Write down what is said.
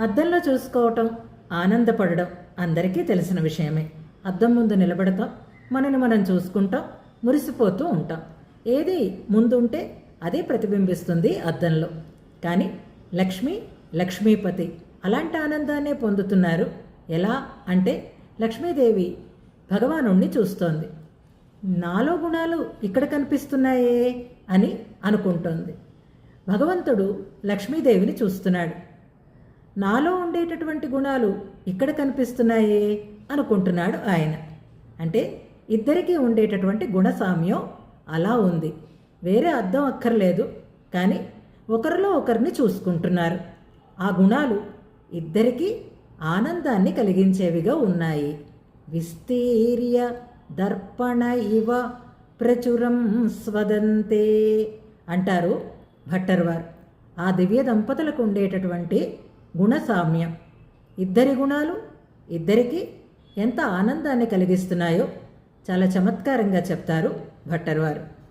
అద్దంలో చూసుకోవటం ఆనందపడడం అందరికీ తెలిసిన విషయమే. అద్దం ముందు నిలబడతాం మనని మనం చూసుకుంటాం మురిసిపోతూ ఉంటాం. ఏది ముందుంటే అదే ప్రతిబింబిస్తుంది అద్దంలో. కానీ లక్ష్మి లక్ష్మీపతి అలాంటి ఆనందాన్నే పొందుతున్నారు. ఎలా అంటే లక్ష్మీదేవి భగవానుణ్ణి చూస్తోంది. నాలో గుణాలు ఇక్కడ కనిపిస్తున్నాయే అని అనుకుంటోంది. భగవంతుడు లక్ష్మీదేవిని చూస్తున్నాడు. నాలో ఉండేటటువంటి గుణాలు ఇక్కడ కనిపిస్తున్నాయే అనుకుంటున్నాడు ఆయన. అంటే ఇద్దరికీ ఉండేటటువంటి గుణసామ్యం అలా ఉంది. వేరే అర్థం అక్కర్లేదు కానీ ఒకరిలో ఒకరిని చూసుకుంటున్నారు. ఆ గుణాలు ఇద్దరికీ ఆనందాన్ని కలిగించేవిగా ఉన్నాయి. విస్తీర్య దర్పణ ఇవ ప్రచురం స్వదంతే అంటారు భట్టర్వారు. ఆ దివ్య దంపతులకు ఉండేటటువంటి గుణసామ్యం. ఇద్దరి గుణాలు ఇద్దరికీ ఎంత ఆనందాన్ని కలిగిస్తున్నాయో చాలా చమత్కారంగా చెప్తారు భట్టర్వారు